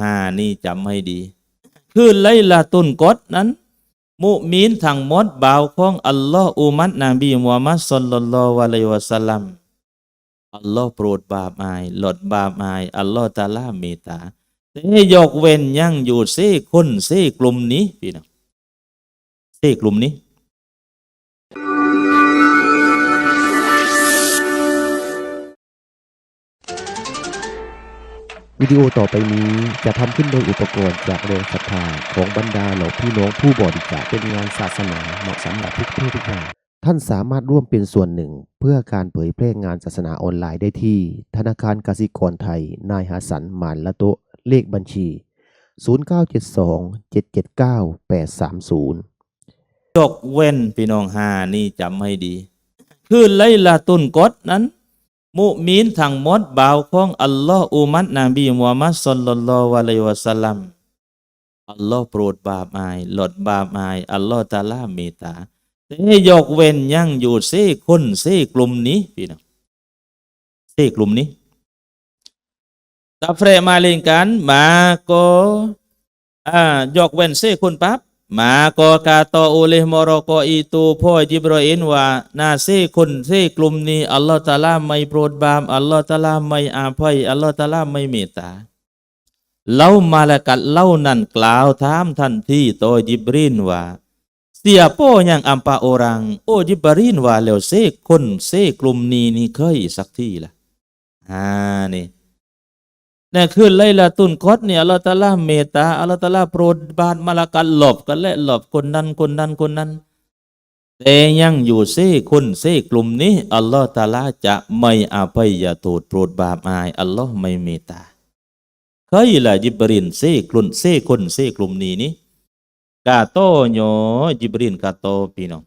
ห้านี่จำให้ดี คือไลลาตุนกดนั้น มุมีนทั้งหมดบ่าวของอัลลอฮ์อุมัตนบีมุฮัมมัดศ็อลลัลลอฮุอะลัยวะสัลลัมอัลลอฮ์โปรดบาปอายลดบาปอาย อัลลอฮ์ตาลาเมตตาแต่ยกเว้นยังอยู่เซคนเซกลุ่มนี้พี่น้องเซกลุ่มนี้ วิดีโอต่อไปนี้จะทำขึ้นโดยอุปกรณ์จากแรงศรัทธาของบรรดาเหล่าพี่น้องผู้บริจาคเป็นงานศาสนาเหมาะสำหรับทุกเพศทุกวัยท่านสามารถร่วมเป็นส่วนหนึ่ง เพื่อการเผยแพร่งานศาสนาออนไลน์ได้ที่ ธนาคารกสิกรไทย นายหาสันหมานละโตะเลขบัญชี 0972 779 830 ยกเว้นพี่น้องห้านี่จำให้ดี คือไลลาตุนกดนั้น มุมีนทั้งหมดบ่าวของอัลลอฮ์อุมัตนบีมุฮัมมัดศ็อลลัลลอฮุอะลัยฮิวะสัลลัมอัลลอฮ์โปรดบาปอายหลดบาปอายอัลลอฮ์ตาลาเมตตาแต่ยกเว้นยังอยู่เซ่คนเซ่กลุ่มนี้พี่น้องเซ่กลุ่มนี้ตาเฟรมาเลงกันมาก็อ่ายกเว้นเซ่คนปั๊บ Maka kata oleh mereka itu po Jibril wa nasi kun si กลุ่มนี้อัลลอฮฺตาลาไม่โปรดบาปอัลลอฮฺตาลาไม่อาภัยอัลลอฮฺตาลาไม่เมตตาเล่ามาละกัดเล่านั่นกล่าวถามทันทีต่อจิบรินว่า Siapa yang empat orang? Oh Jibril wa แล้วเซคนเซกลุ่มนี้นี่เคยสักทีละอ่านี่ นี่ยคือไลลาตุนกอดเนี่ยอัลลอฮฺตาลาเมตตาอัลลอฮฺตาลาโปรดบานมาลากันหลบกันและหลบคนนั้นคนนั้นคนนั้น แต่ยังอยู่เซ่คนเซ่กลุ่มนี้อัลลอฮฺตาลาจะไม่อภัยโทษโปรดบาปอายอัลลอฮ์ไม่เมตตาเคยละจิบรินเซ่กลุ่มเซ่คนเซ่กลุ่มนี้นี่กาโตโยจิบรินกาโตพี่น้อง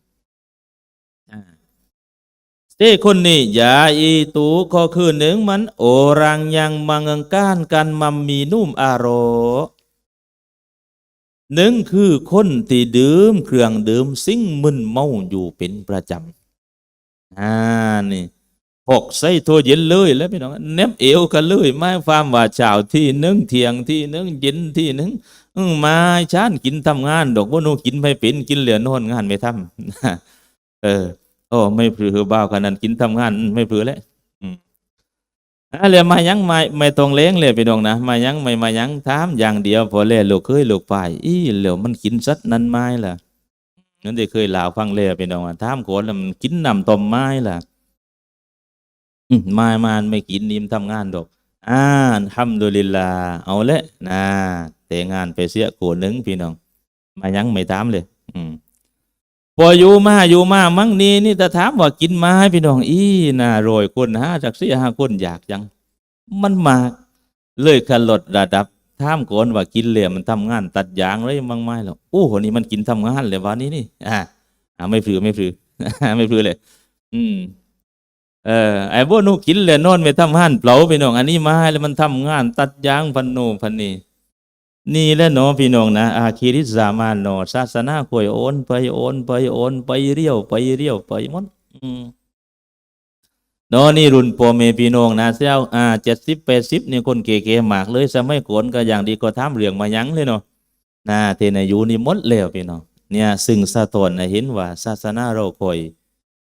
เจ้คนนี้อย่าอีตูก็คือหนึ่งมัน โอรังยังมังก้านกันมัมมีนุ่มอารหนึ่งคือคนที่ดื่มเครื่องดื่มสิ่งมึนเมาอยู่เป็นประจำอ่านี่หกใส่ตัวเย็นเลยแล้วพี่น้องเน็บเอวกันเลยไม่ความว่าเช้าที่นึ่งเที่ยงที่นึ่งเย็นที่นึ่งอื้อมาชานกินทำงาน ดอกว่าโนกินไม่เป็นกินเหลือนอนงานไม่ทำเออ โอ้ไม่ผือบ้าขนาดกินทำงาน ไม่ผือแล้วอืมอะไรมายังไม่ไม่ตรงเล้งเลยพี่น้องนะมายังไม่มายังถามอย่างเดียวพอเล่ลูกเคยลูกไปอีเหลียวมันกินสัตว์นั้นไม้ล่ะนั่นได้เคยลาวฟังเล่พี่น้องอะถามคนแล้วมันกินน้ำต้มไม้ล่ะอืมไม้มันไม่กินนิ่มทำงานดอกอ่าทำดุลิลาเอาละนะแต่งานไปเสียโกหนึ่งพี่น้อง มายังไม่ถามเลย อืม พออยู่มาอยู่มามั่งนี้นี่แต่ถามว่ากินมาให้พี่น้องอีน่าโรยคนห้าจากสี่ห้าคนอยากจัง มันมากเลยขลดระดับถามก่อนว่ากินเหลี่ยมมันทำงาน ตัดยางเลยมั่งไม่หรอกโอ้โหนี่มันกินทำงานเลยวันนี้นี่อ่าไม่พลือไม่พลือไม่พลือเลย อืมเออไอ้พวกนู้กินเลยนอนไม่ทำงานเปล่าพี่น้องอันนี้มาแล้วมันทำงาน ตัดยางพันโนนพันนี่ นี่แหละเนาะพี่น้องนะ อาคีริสามานเนาะศาสนาคอยโอนไปโอนไปโอนไปเรี่ยวไปเรี่ยวไปมดอืมเนาะนี่รุ่นพ่อแม่พี่น้องนะเจ้าอ่าเจ็ดสิบแปดสิบนี่คนเก๋ๆมากเลยสมัยก่อนก็อย่างดีก็ทำเรื่องมายั้งเลยเนาะนะเทนอายุนี่มดแล้วพี่น้องเนี่ยซึ่งสะตนนเห็นว่าศาสนาเราคอย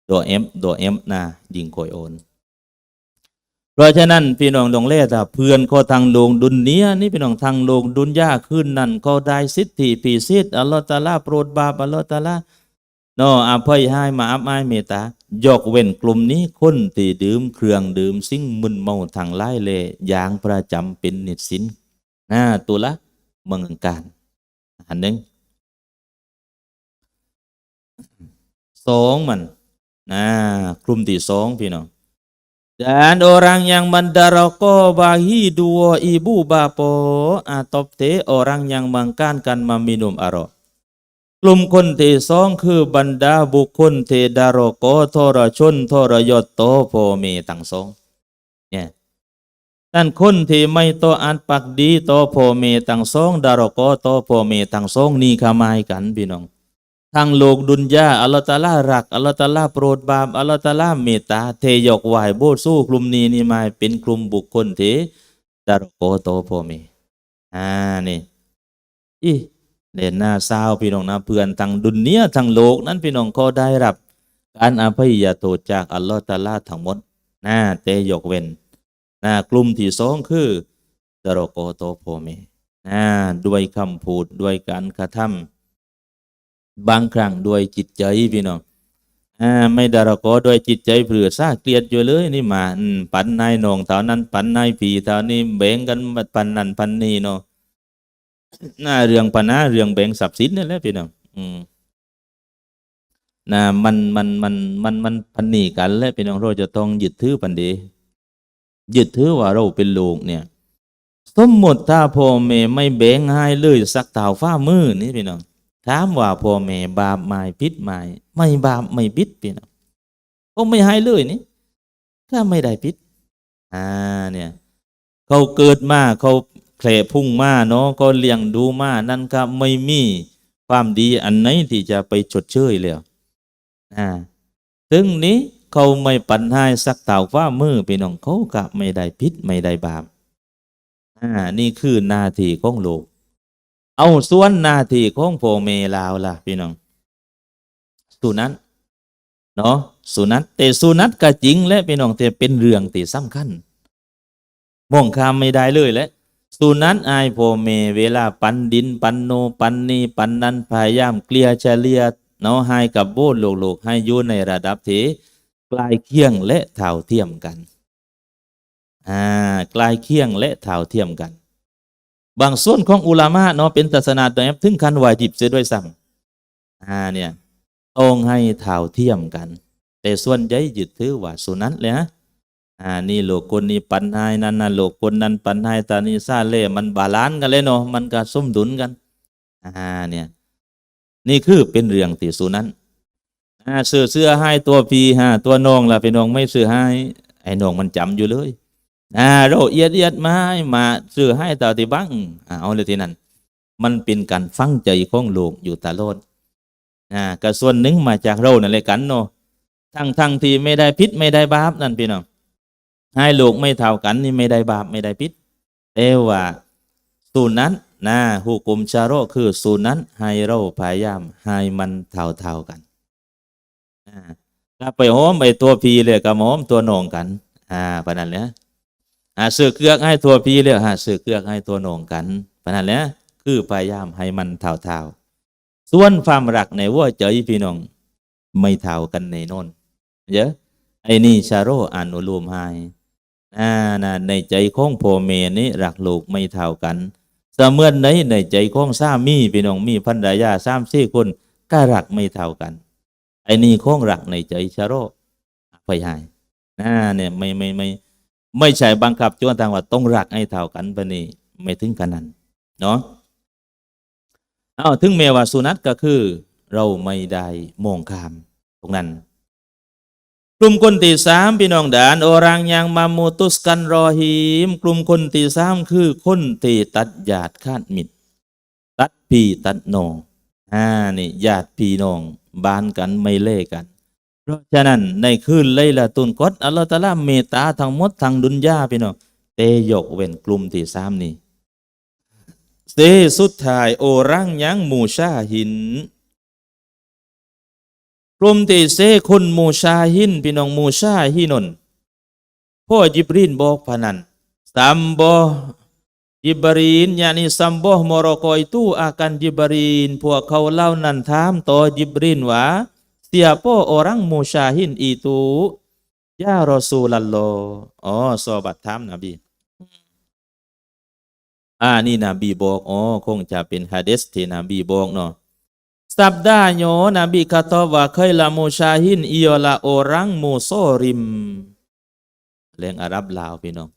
ตัวเอ็มตัวเอ็มนะยิงคอยโอน เพราะฉะนั้นพี่น้องดงเล่ถ้าเพื่อนก็ทางลงดุนเนี้ยนี่พี่น้องทางลงดุนยาขึ้นนั่นก็ได้สิทธิปีสิทธิ์อัลลอฮฺตะอาลาโปรดบาปอัลลอฮฺตะอาลาเนาะอภัยให้มาอับอายเมตตายกเว้นกลุ่มนี้คนที่ดื่มเครื่องดื่มสิ่งมึนเมาทางไล่เล่อย่างประจำเป็นนิสินนะตัวละเมืองการอันหนึ่งสองมันนะกลุ่มที่สองพี่น้อง Dan orang yang mendaroko bahi dua ibu bapa atau te orang yang mengkankan meminum arak กลุ่มคนที่สองคือบรรดาบุคคลที่ดารโกทรชนทรยศโตโพเมตังสองเนี่ยนั่นคนที่ไม่โตอันปักดีโตโพเมตังสองดารโกโตโพเมตังสองนี่ขมายกันพี่น้อง ทางโลกดุนยาอัลลอฮฺตาลารักอัลลอฮฺตาลาโปรดบาปอัลลอฮฺตาลาเมตตาเทยกไหวายโบสู้กลุ่มนี้นี่มาเป็นกลุ่มบุคคลที่ดารโกโตโพเมอ่านี่อีเล่นหน้าเศร้าพี่น้องนะเพื่อนทั้งดุนเนียทั้งโลกนั้นพี่น้องก็ได้รับการอภัยโทษจากอัลลอฮฺตาลาทั้งหมดนะแต่ยกเว้นนะกลุ่มที่สองคือดารโกโตโพเมนะด้วยคำพูดด้วยการกระทำ บางครั้งด้วยจิตใจพี่น้องอ่าไม่ดารโกด้วยจิตใจเปลือซาเกลียดอยู่เลยนี่มาอืมปันนายนองเท่านั้นปันนายผีเท่านี้แบ่งกันมาปันนั่นปันนี่เนาะหน้าเรื่องปัญหาเรื่องแบ่งทรัพย์สินนั่นแหละพี่น้องอืมนะมันมันมันมันมันพันนีกันและพี่น้องเราจะต้องยึดถือปันดียึดถือว่าเราเป็นลูกเนี่ยสมมติถ้าพ่อแม่ไม่แบ่งให้เลยสักเต่าฟ้ามือนี่พี่น้อง ถามว่าพ่อแม่บาปไม่พิษไม่ไม่บาปไม่พิษพี่น้องก็ไม่ให้เลยนี่ก็ไม่ได้พิษอ่าเนี่ยเขาเกิดมาเขาแผลพุ่งมาเนาะก็เลี้ยงดูมานั่นก็ไม่มีความดีอันไหนที่จะไปชดเชยแล้วอ่าถึงนี้เขาไม่ปันให้สักเต่าว่ามือพี่น้องเขาก็ไม่ได้พิษไม่ได้บาปอ่านี่คือนาทีของโลก เอาส่วนหน้าที่ของพ่อแม่ลาวล่ะพี่น้องสุนัตเนาะสุนัตแต่สุนัตก็จริงและพี่น้องแต่เป็นเรื่องที่สำคัญมองข้ามไม่ได้เลยแหละสุนัตอายพ่อแม่เวลาปันดิน ปันโนปันนีปันนั้นพยายามเกลียเฉลียเนาะให้กับโบสถ์โลกๆให้อยู่ในระดับที่ใกล้เคียงและเท่าเทียมกันอ่าใกล้เคียงและเท่าเทียมกัน บางส่วนของอุลามะเนาะเป็นศาสนาตัวนี้ถึงขั้นวายดิบเสียด้วยซ้ำอ่าเนี่ยต้องให้เท่าเทียมกัน แต่ส่วนใหญ่ยึดถือว่าสุนัตเลยฮะอ่านี่โลกคนนี้ปันให้นั่นน่ะโลกคนนั้นปันให้ตานี่ซาเล่มันบาลานกันเลยเนาะมันก็สมดุลกันอ่าเนี่ยนี่คือเป็นเรื่องที่สุนั้นอ่าเสื้อเสื้อให้ตัวพีฮะตัวน้องล่ะเป็นน้องไม่ซื้อให้ไอ้น้องมันจำอยู่เลย อ่าเราเอียดเอียดมาให้มาซื้อให้ตาที่บังอ่าเอาเลยทีนั้น มันเป็นการฟังใจของลูกอยู่ตลอดอ่าก็ส่วนหนึ่งมาจากเรานั่นแหละกันเนาะทั้งทั้งที่ไม่ได้พิษไม่ได้บาปนั่นพี่น้องให้ลูกไม่เท่ากันนี่ไม่ได้บาปไม่ได้พิษแต่ว่าสูนั้นนะหูกุมชาโรคือสูตรนั้นให้เราพยายามให้มันเท่าเท่าๆกันอ่าถ้าไปหอมไปตัวพีเลยกับหอมตัวหนองกัน อ่าปะนั้นแหละ อ่าซื้อเกลือกให้ตัวพีเลยฮะซื้อเกลือกให้ตัวหนองกันปนั้นแหละคือพยายามให้มันเท่าเท่าๆส่วนความรักในหัว่าใจพี่น้อง ไม่เท่ากันในนนเยอะไอ้นี่ชาโรอนุโลมให้อ่านะในใจของพ่อแม่นี่รักลูกไม่เท่ากันเสมือนในในใจของสามีพี่น้องมีภรรยาสามสี่คนก็รักไม่เท่ากันไอ้นี่ของรักในใจชะโรไปหายนะเนี่ยไม่ไม่ไม่ไม่ ไม่ใช่บังคับจนทางว่าต้องรักให้เท่ากันปะนี่ไม่ถึงขนาดเนาะเอาถึงแม้ว่าสุนัตก็คือ เราไม่ได้มองข้ามตรงนั้น กลุ่มคนที่สามพี่น้องดานโอรังยังมามูตุสกันรอฮีมกลุ่มคนที่สามคือคนที่ตัดญาติคาดมิตรตัดพี่ตัดน้องอ่านี่ญาติพี่น้อง บ้านกันไม่เล่กัน เพราะฉะนั้นในคืนไลละตุนกดอัลลอฮฺตะอาลาเมตตาทั้งหมดทั้งดุนยาพี่น้องเตยกเว้นกลุ่มที่สามนี้เตสุดท้ายโอรังยังมูชาหินกลุ่มที่เซคนมูชาหินพี่น้องมูชาหินนพ่อจิบรีนบอกพนันสัมบอจิบรีนยานิสัมบอมรอกอยตู้อากันจิบรีนพวกเขาเล่านันถามต่อจิบรีนว่า Siapa orang musyahin itu? Ya Rasulullah. Oh, sobat ถามนบีอ่านี่นบีบอกอ๋อคงจะเป็นฮะดิษที่นบีบอกเนาะสับดาห์โยนบีคาตอบว่าเคยละมูชาหินอิยละโอรังมูโซริมเรื่องอาหรับลาวพี่น้อง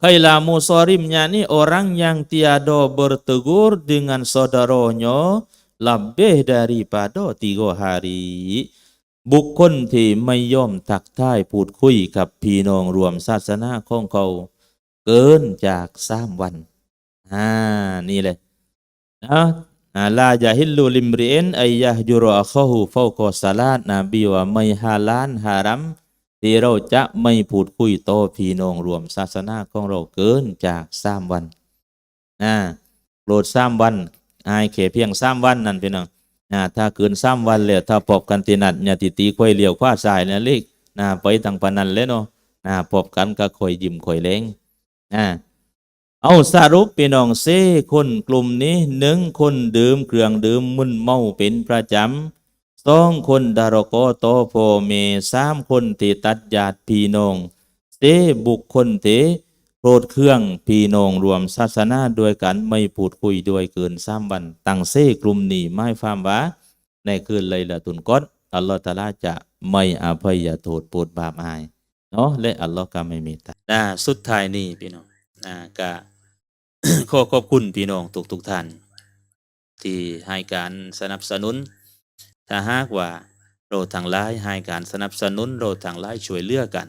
เคยละมูโซริมยานี่ orang yang tiada bertegur dengan saudaranya lebih daripada tiga hari บุคคลที่ไม่ย่อมทักทายพูดคุยกับพี่น้องรวมศาสนาของเขา เกินจากสามวันอ่านี่เลยนะอาลาจะฮิลลูลิมเริเอนไอยะจุรอคหูเฝ้ากอสลาดนบีว่าไม่ฮาลานฮารัมที่เราจะไม่พูดคุยโตอพี่น้องรวมศาสนาของเราเกินจากสามวันนะโปรดสามวันอายเขเพียงสามวันนั่นพี่น้อง อ่าถ้าเกินสามวันเลยถ้าพบกันตินัดเนี่ยติตีค่อยเหลียวขวาสายเนี่ยเลขนะไปทางปานันเลยเนาะนะพบกันก็ค่อยยิ้มค่อยเล้งอ่าเอาสรุปพี่น้องเซคนกลุ่มนี้หนึ่งคนดื่มเครื่องดื่มมึนเมาเป็นประจำสองคนดารกอโตโพเมสามคนติตัดญาติพี่น้องเซบุคคลเต โปรดเครื่องพีนองรวมศาสนาด้วยกันไม่พูดคุยด้วยเกินสามวัน ตั้งเซ่กลุ่มนี้ไม่ฟามว่าในคืนเลยละตุนกอดอัลลอฮฺตาลาจะไม่อภัยโทษปรดบาปอายเนาะและอัลลอฮ์ก็ไม่มตตานะสุดท้ายนี่พี่น้องนะก็ขอขอบคุณพี่น้องทุกทุกท่าน ที่ให้การสนับสนุน ถ้าหากว่าเราทางไลายให้การสนับสนุนเราทางไลายช่วยเหลือกัน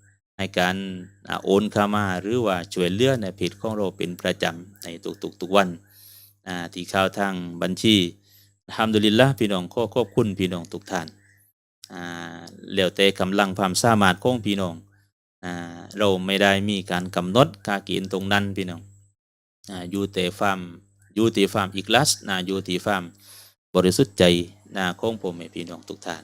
ให้การโอนเข้ามาหรือว่าช่วยเหลือในเพจของเราเป็นประจำในทุกๆทุกวันที่เข้าทางบัญชีทำดุลิลละพี่น้องขอขอบคุณพี่น้องทุกท่านอ่าแล้วแต่กำลังความสามารถของพี่น้องเราไม่ได้มีการกำหนดกากณฑ์ตรงนั้นพี่น้องอยู่แต่ความอยู่ที่ความอีกลัสนะอยู่ที่ความบริสุทธิ์ใจนะของผมให้พี่น้องทุกท่าน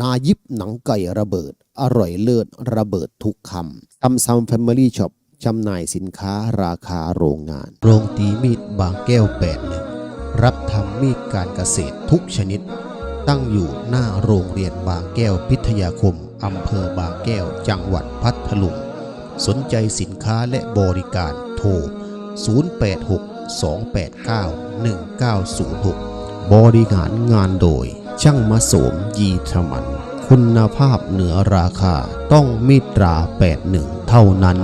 นายิบหนังไก่ระเบิด อร่อยเลิศระเบิดทุกคำซัมซัมแฟมิลี่ช็อปจำหน่ายสินค้าราคาโรงงาน โรงตีมีดบางแก้วแปดหนึ่งรับทำมีดการเกษตรทุกชนิด ตั้งอยู่หน้าโรงเรียนบางแก้วพิทยาคมอำเภอบางแก้วจังหวัดพัทลุงสนใจสินค้าและบริการโทร 0862891906 บริหารงานโดย ช่างมาโสมยีทมัน คุณภาพเหนือราคาต้องมิตรา 81 เท่านั้น